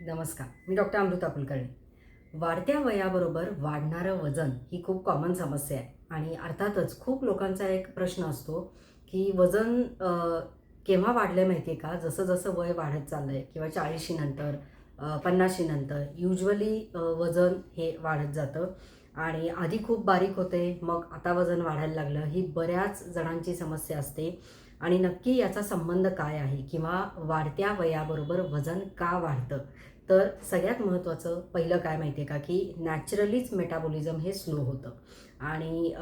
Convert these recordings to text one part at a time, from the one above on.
नमस्कार मी डॉक्टर अमृता कुलकर्णी. वाढत्या वयाबरोबर वाढणारं वजन ही खूप कॉमन समस्या आहे. आणि अर्थातच खूप लोकांचा एक प्रश्न असतो की वजन केव्हा वाढलं माहिती आहे का? जसं जसं वय वाढत चाललं आहे किंवा चाळीशीनंतर पन्नाशीनंतर युजली वजन हे वाढत जातं. आणि आधी खूप बारीक होते मग आता वजन वाढायला लागलं. ही बऱ्याच जणांची समस्या असते. आणि नक्की याचा संबंध काय आहे किंवा वाढत्या वयाबरोबर वजन का वाढतं? तर सगळ्यात महत्त्वाचं पहिलं काय माहिती आहे का? की नॅचरलीच मेटाबॉलिझम हे स्लो होतं. आणि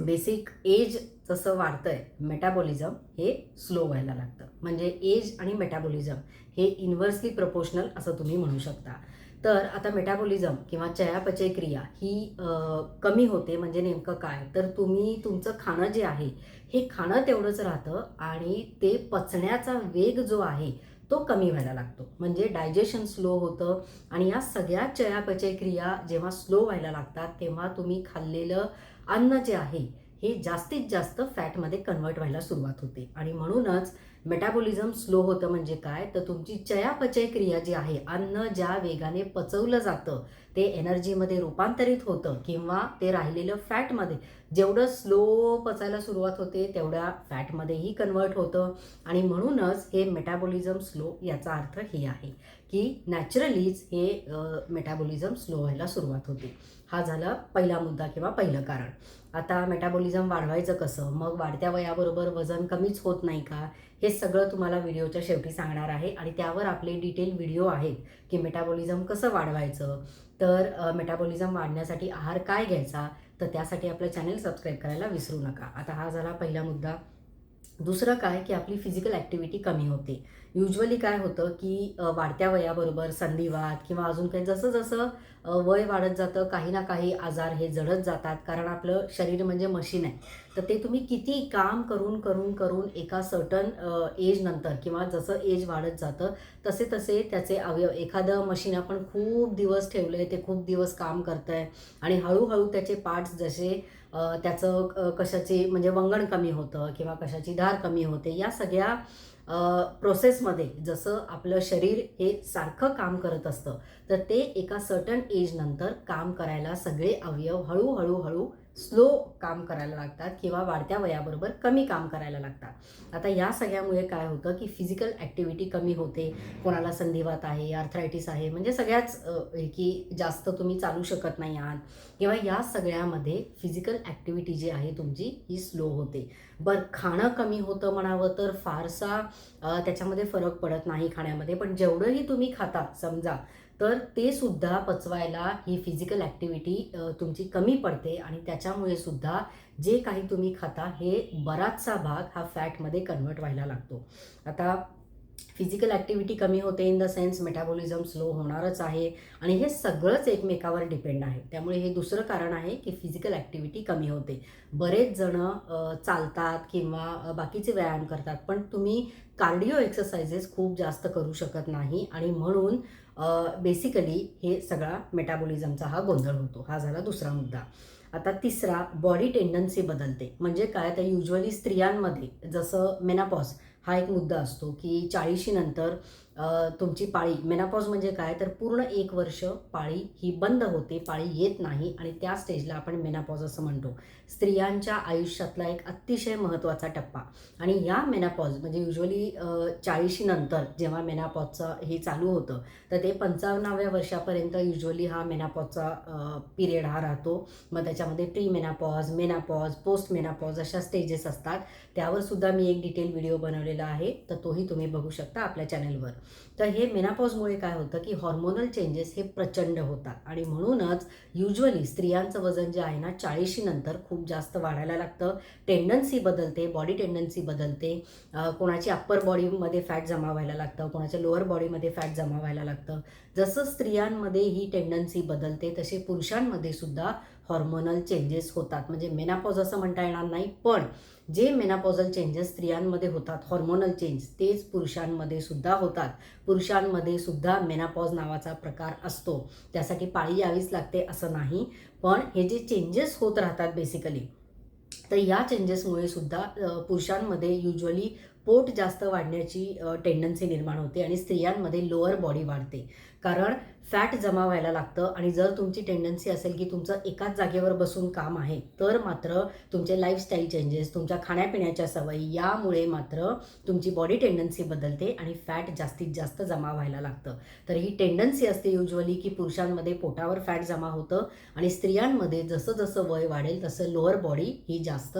बेसिक एज जसं वाढतं आहे मेटाबॉलिझम हे स्लो व्हायला लागतं. म्हणजे एज आणि मेटाबॉलिझम हे इन्व्हर्सली प्रपोशनल असं तुम्ही म्हणू शकता. तर आता मेटाबॉलिझम किंवा चयापचय क्रिया ही कमी होते म्हणजे नेमकं काय? तर तुम्ही तुमचं खाणं जे आहे हे खाणं तेवढंच राहतं आणि ते पचण्याचा वेग जो आहे तो कमी व्हायला लागतो. म्हणजे डायजेशन स्लो होतं आणि या सगळ्या चयापचय क्रिया जेव्हा स्लो व्हायला लागतात तेव्हा तुम्ही खाल्लेलं अन्न जे आहे हे जास्तीत जास्त फॅटमध्ये कन्वर्ट व्हायला सुरुवात होते. आणि म्हणूनच मेटाबॉलिझम स्लो होतं म्हणजे काय? तर तुमची चयापचय क्रिया जी आहे अन्न ज्या वेगाने पचवलं जातं ते एनर्जीमध्ये रूपांतरित होतं किंवा ते राहिलेलं फॅटमध्ये जेवढं स्लो पचायला सुरुवात होते तेवढ्या फॅटमध्येही कन्वर्ट होतं. आणि म्हणूनच हे मेटाबॉलिझम स्लो याचा अर्थ हे आहे की नॅचरलीच हे मेटाबॉलिझम स्लो व्हायला सुरुवात होते. हा झाला पहिला मुद्दा किंवा पहिलं कारण. आता मेटाबॉलिझम वाढवायचं कसं? मग वाढत्या वयाबरोबर वजन कमीच होत नाही का? हे सगळं तुम्हाला व्हिडिओच्या शेवटी सांगणार आहे. आणि त्यावर आपले डिटेल व्हिडिओ आहेत की मेटाबॉलिझम कसं वाढवायचं? तर मेटाबॉलिझम वाढण्यासाठी आहार काय घ्यायचा तर त्यासाठी आपलं चॅनल सबस्क्राईब करायला विसरू नका. आता हा झाला पहिला मुद्दा. दुसरं काय की आपली फिजिकल ॲक्टिव्हिटी कमी होते. युजली काय होतं की वाढत्या वयाबरोबर संधिवात किंवा अजून काही जसं जसं वय वाढत जातं काही ना काही आजार हे जडत जातात कारण आपलं शरीर म्हणजे मशीन आहे. तर ते तुम्ही किती काम करून करून करून एका सर्टन एज नंतर किंवा जसं एज वाढत जातं तसे तसे त्याचे अवयव एखादं मशीन आपण खूप दिवस ठेवलं आहे ते खूप दिवस काम करतं आहे आणि हळूहळू त्याचे पार्ट्स जसे त्याचं कशाचे म्हणजे वंगण कमी होतं किंवा कशाची धार कमी होते या सगळ्या प्रोसेसमध्ये जसं आपलं शरीर हे सारखं काम करत असतं तर ते एका सर्टन एज नंतर काम करायला सगळे अवयव हळूहळू हळू स्लो काम करायला लागतात किंवा वाढत्या वयाबरोबर कमी काम करायला लागतात. आता या सगळ्यामुळे काय होतं की फिजिकल ॲक्टिव्हिटी कमी होते कोणाला संधिवात आहे आर्थरायटिस आहे म्हणजे सगळ्याच की जास्त तुम्ही चालू शकत नाही आहात. किंवा या सगळ्यामध्ये फिजिकल ॲक्टिव्हिटी जी आहे तुमची ही स्लो होते. बरं खाणं कमी होतं म्हणावं तर फारसा त्याच्यामध्ये फरक पडत नाही खाण्यामध्ये पण जेवढंही तुम्ही खाता समजा तर ते सुद्धा पचवायला ही फिजिकल ॲक्टिव्हिटी तुमची कमी पडते आणि त्याच्यामुळे सुद्धा जे काही तुम्ही खाता हे बराचसा भाग हा फॅटमध्ये कन्वर्ट व्हायला लागतो. आता फिजिकल ॲक्टिव्हिटी कमी होते in the sense metabolism slow होणारच आहे. आणि हे सगळंच एकमेकावर डिपेंड आहे. त्यामुळे हे दुसरं कारण आहे की फिजिकल ॲक्टिव्हिटी कमी होते. बरेच जण चालतात किंवा बाकीचे व्यायाम करतात पण तुम्ही कार्डिओ एक्सरसाइजेस खूप जास्त करू शकत नाही आणि म्हणून बेसिकली हे सगळा मेटाबॉलिझमचा हा गोंधळ होतो. हा झाला दुसरा मुद्दा. आता तिसरा बॉडी टेंडन्सी बदलते. म्हणजे काय? तर युजली स्त्रियांमध्ये जसं मेनापॉज हा एक मुद्दा असतो की चाळीशीनंतर तुमची पाळी मेनापॉज म्हणजे काय? तर पूर्ण एक वर्ष पाळी ही बंद होते पाळी येत नाही आणि त्या स्टेजला आपण मेनापॉज असं म्हणतो. स्त्रियांच्या आयुष्यातला एक अतिशय महत्त्वाचा टप्पा. आणि या मेनापॉज म्हणजे युजली चाळीशीनंतर जेव्हा मेनापॉजचं हे चालू होतं तर ते पंचावन्नाव्या वर्षापर्यंत युजली हा मेनापॉजचा पिरियड हा राहतो. मग त्याच्यामध्ये pre menopause menopause post menopause अशा स्टेजेस असतात. त्यावर सुद्धा मी एक डिटेल व्हिडिओ बनवलेला आहे. तर तोही तुम्ही बघू शकता आपल्या चॅनलवर तर हे मेनापॉजमुळे काय होतं की हॉर्मोनल चेंजेस हे प्रचंड होतात. आणि म्हणूनच युजली स्त्रियांचं वजन जे आहे ना चाळीशीनंतर खूप जास्त वाढायला लागतं. टेंडन्सी बदलते बॉडी टेंडन्सी बदलते. कोणाची अप्पर बॉडीमध्ये फॅट जमा व्हायला लागतं कोणाच्या लोअर बॉडीमध्ये फॅट जमा व्हायला लागतं. जसं स्त्रियांमध्ये ही टेंडन्सी बदलते तसे पुरुषांमध्ये सुद्धा हॉर्मोनल चेंजेस होतात. म्हणजे मेनापॉज असं म्हणता येणार नाही पण जे मेनापॉझल चेंजेस स्त्रियांमध्ये होतात हॉर्मोनल चेंज तेच पुरुषांमध्ये सुद्धा होतात. पुरुषांमध्ये सुद्धा मेनापॉज नावाचा प्रकार असतो. त्यासाठी पाळी यावीच लागते असं नाही. पण हे जे चेंजेस होत राहतात बेसिकली तर या चेंजेसमुळे सुद्धा पुरुषांमध्ये युजली पोट जास्त वाढण्याची टेंडन्सी निर्माण होते आणि स्त्रियांमध्ये लोअर बॉडी वाढते. कारण फॅट जमा व्हायला लागतं आणि जर तुमची टेंडन्सी असेल की तुमचं एकाच जागेवर बसून काम आहे तर मात्र तुमचे लाईफस्टाईल चेंजेस तुमच्या खाण्यापिण्याच्या सवयी यामुळे मात्र तुमची बॉडी टेंडन्सी बदलते आणि फॅट जास्तीत जास्त जमा व्हायला लागतं. तर ही टेंडन्सी असते युजली की पुरुषांमध्ये पोटावर फॅट जमा होतं आणि स्त्रियांमध्ये जसं जसं वय वाढेल तसं लोअर बॉडी ही जास्त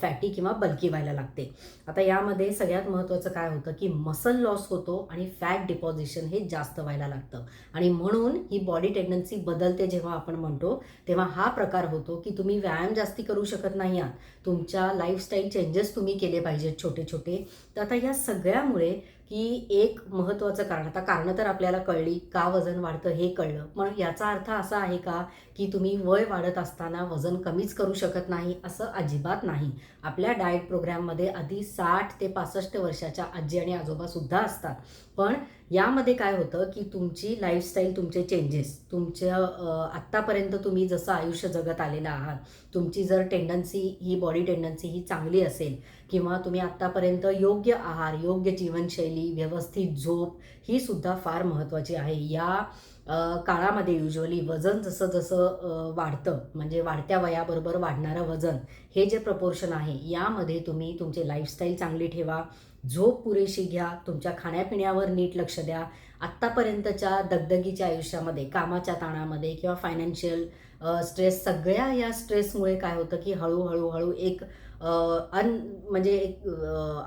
फॅटी किंवा बल्की व्हायला लागते. आता यामध्ये सगळ्यात महत्त्वाचं काय होतं की मसल लॉस होतो आणि फॅट डिपॉझिशन हे जास्त व्हायला लागतं. आणि म्हणून ही बॉडी टेंडन्सी बदलते जेव्हा आपण म्हणतो तेव्हा हा प्रकार होतो की तुम्ही व्यायाम जास्ती करू शकत नाही आहात. तुमच्या लाईफस्टाईल चेंजेस तुम्ही केले पाहिजेत छोटे छोटे. तर आता या सगळ्यामुळे की एक महत्त्वाचं कारण आता कारणं तर आपल्याला कळली का वजन वाढतं हे कळलं. पण याचा अर्थ असा आहे का की तुम्ही वय वाढत असताना वजन कमीच करू शकत नाही असं अजिबात नाही. आपल्या डाएट प्रोग्रॅममध्ये आधी साठ ते पासष्ट वर्षाच्या आजी आणि आजोबासुद्धा असतात. पण यामध्ये काय होतं की तुमची लाईफस्टाईल तुमचे चेंजेस तुमच्या आत्तापर्यंत तुम्ही जसं आयुष्य जगत आलेलं आहात तुमची जर टेंडन्सी ही बॉडी टेंडन्सी ही चांगली असेल किंवा तुम्ही आत्तापर्यंत योग्य आहार योग्य जीवनशैली व्यवस्थित झोप ही सुद्धा फार महत्त्वाची आहे. या काळामध्ये युजली वजन जसं जसं वाढतं म्हणजे वाढत्या वयाबरोबर वाढणारं वजन हे जे प्रपोर्शन आहे यामध्ये तुम्ही तुमची लाईफस्टाईल चांगली ठेवा झोप पुरेशी घ्या तुमच्या खाण्यापिण्यावर नीट लक्ष द्या. आत्तापर्यंतच्या दगदगीच्या आयुष्यामध्ये कामाच्या ताणामध्ये किंवा फायनान्शियल स्ट्रेस सगळ्या या स्ट्रेसमुळे काय होतं की हळूहळू हळू एक अन म्हणजे एक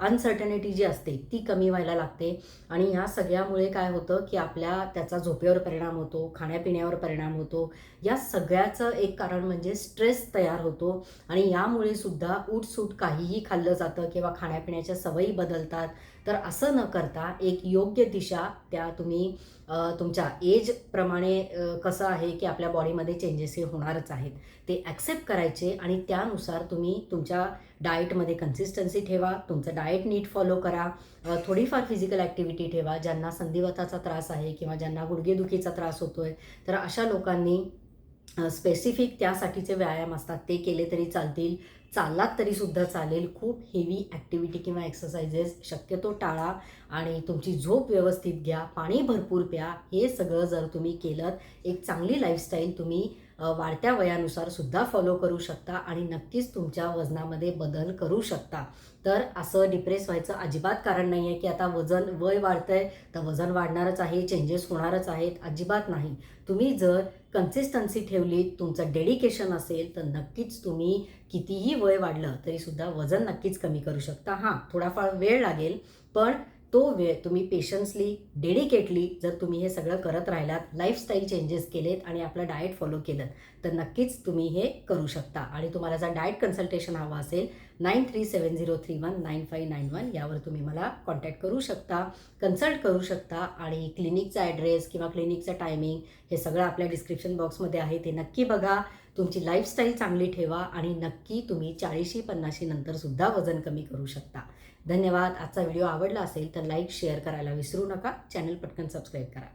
अनसर्टनिटी जी असते ती कमी व्हायला लागते. आणि ह्या सगळ्यामुळे काय होतं की आपल्या त्याचा झोपेवर परिणाम होतो खाण्यापिण्यावर परिणाम होतो. या सगळ्याचं एक कारण म्हणजे स्ट्रेस तयार होतो. आणि यामुळे सुद्धा उठसूट काहीही खाल्लं जातं किंवा खाण्यापिण्याच्या सवयी बदलतात. तर असं न करता एक योग्य दिशा त्या तुम्ही तुमच्या एजप्रमाणे कसं आहे की आपल्या बॉडीमध्ये चेंजेस हे होणारच आहेत. ते ॲक्सेप्ट करायचे आणि त्यानुसार तुम्ही तुमच्या डाएटमध्ये कन्सिस्टन्सी ठेवा तुमचं डाएट नीट फॉलो करा. थोडीफार फिजिकल ॲक्टिव्हिटी ठेवा ज्यांना संधिवाताचा त्रास आहे किंवा ज्यांना गुडघेदुखीचा त्रास होतो आहे तर अशा लोकांनी स्पेसिफिक त्यासाठीचे व्यायाम असतात ते केले तरी चालतील. चाललात तरीसुद्धा चालेल. खूप हेवी ॲक्टिव्हिटी किंवा एक्सरसाइजेस शक्यतो टाळा आणि तुमची झोप व्यवस्थित घ्या पाणी भरपूर प्या. हे सगळं जर तुम्ही केलं एक चांगली लाईफस्टाईल तुम्ही वाढत्या वयानुसार सुद्धा फॉलो करू शकता आणि नक्कीच तुमच्या वजनामध्ये बदल करू शकता. तर असं डिप्रेस व्हायचं अजिबात कारण नाही आहे की आता वजन वय वाढतं आहे तर वजन वाढणारच आहे चेंजेस होणारच आहेत अजिबात नाही. तुम्ही जर कन्सिस्टन्सी ठेवली तुमचं डेडिकेशन असेल तर नक्कीच तुम्ही कितीही वय वाढलं तरीसुद्धा वजन नक्कीच कमी करू शकता. हां थोडाफार वेळ लागेल पण तो वेळ तुम्ही पेशन्सली डेडिकेटली जर तुम्ही हे सगळं करत राहिलात लाईफस्टाईल चेंजेस केलेत आणि आपलं डाएट फॉलो केलं तर नक्कीच तुम्ही हे करू शकता. आणि तुम्हाला जर डाएट कन्सल्टेशन हवं असेल nine three seven zero three one nine five nine one यावर तुम्ही मला कॉन्टॅक्ट करू शकता कन्सल्ट करू शकता आणि क्लिनिकचा ॲड्रेस किंवा क्लिनिकचं टायमिंग हे सगळं आपल्या डिस्क्रिप्शन बॉक्समध्ये आहे ते नक्की बघा. तुमची लाईफस्टाईल चांगली ठेवा आणि नक्की तुम्ही चाळीशी पन्नाशी नंतर सुद्धा वजन कमी करू शकता. धन्यवाद. आजचा व्हिडिओ आवडला असेल तर लाईक शेअर करायला विसरू नका. चॅनल पटकन सबस्क्राईब करा.